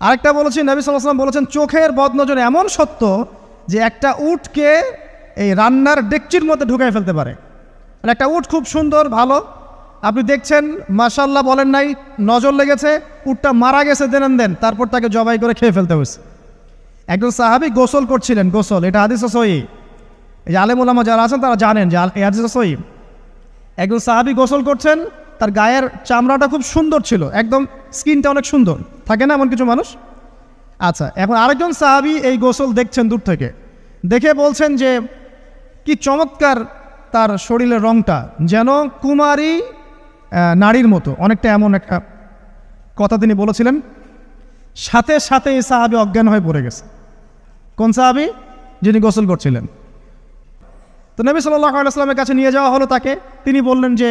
আরেকটা বলেছি নবী সাল্লাম বলেছেন, চোখের বদনজর এমন সত্য যে একটা উটকে এই রান্নার ডেকচির মধ্যে ঢুকাই ফেলতে পারে। একটা উট খুব সুন্দর, ভালো। আপনি দেখছেন মাশাল্লাহ বলেন নাই, নজর লেগেছে, উটটা মারা গেছে দেন দেন, তারপর তাকে জবাই করে খেয়ে ফেলতে হয়েছে। একজন সাহাবি গোসল করছিলেন, গোসল, এটা হাদিস সই এই আলেমুলামা যারা আছেন, তারা জানেন যে হাদিস সই একজন সাহাবি গোসল করছেন তার গায়ের চামড়াটা খুব সুন্দর ছিল, একদম স্কিনটা অনেক সুন্দর। থাকে না এমন কিছু মানুষ? আচ্ছা এখন আরেকজন সাহাবি এই গোসল দেখছেন দূর থেকে। দেখে বলছেন যে, কি চমৎকার তার শরীরের রংটা, যেন কুমারী নারীর মতো। অনেকটা এমন একটা কথা তিনি বলেছিলেন। সাথে সাথে এই সাহাবি অজ্ঞান হয়ে পড়ে গেছে। কোন সাহাবি? যিনি গোসল করছিলেন। তো নবী সাল্লাহ আলাইসলামের কাছে নিয়ে যাওয়া হলো তাকে। তিনি বললেন যে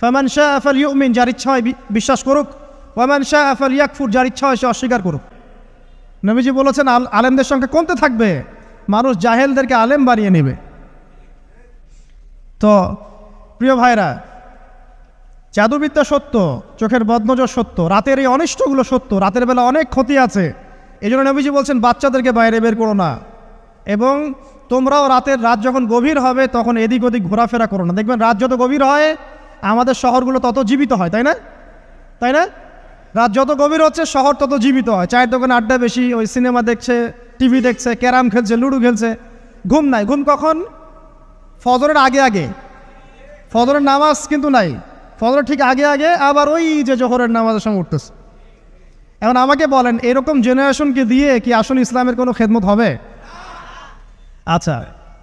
ফামান শাহ আফাল ইউমিন যার ইচ্ছা হয় বিশ্বাস করুক। ওয়ামান শাহ আফাল ইয়াকফুর যার ইচ্ছা হয় সে অস্বীকার করুক। নবীজি বলেছেন, আল আলেমদের সংখ্যা কমতে থাকবে, মানুষ জাহেলদেরকে আলেম বানিয়ে নেবে। তো, প্রিয় ভাইরা, জাদুবিদ্যা সত্য, চোখের বদনজর সত্য, রাতের এই অনিষ্টগুলো সত্য, রাতের বেলা অনেক ক্ষতি আছে। এই জন্য নবীজি বলছেন, বাচ্চাদেরকে বাইরে বের করো না। এবং তোমরাও রাতের রাত যখন গভীর হবে, তখন এদিক ওদিক ঘোরাফেরা করো না। দেখবেন রাত যত গভীর হয় আমাদের শহরগুলো তত জীবিত হয়, তাই না? তাই না? রাত যত গভীর হচ্ছে, শহর তত জীবিত হয়। চায়ের দোকানে আড্ডা বেশি, ওই সিনেমা দেখছে, টিভি দেখছে, ক্যারাম খেলছে, লুডো খেলছে। ঘুম নাই। ঘুম কখন? ফজরের আগে আগে। ফজরের নামাজ কিন্তু নাই। ফজরের ঠিক আগে আগে আবার ওই যে জোহরের নামাজের সঙ্গে উঠতেছে। এখন আমাকে বলেন, এরকম জেনারেশনকে দিয়ে কি আসলে ইসলামের কোনো খেদমত হবে? আচ্ছা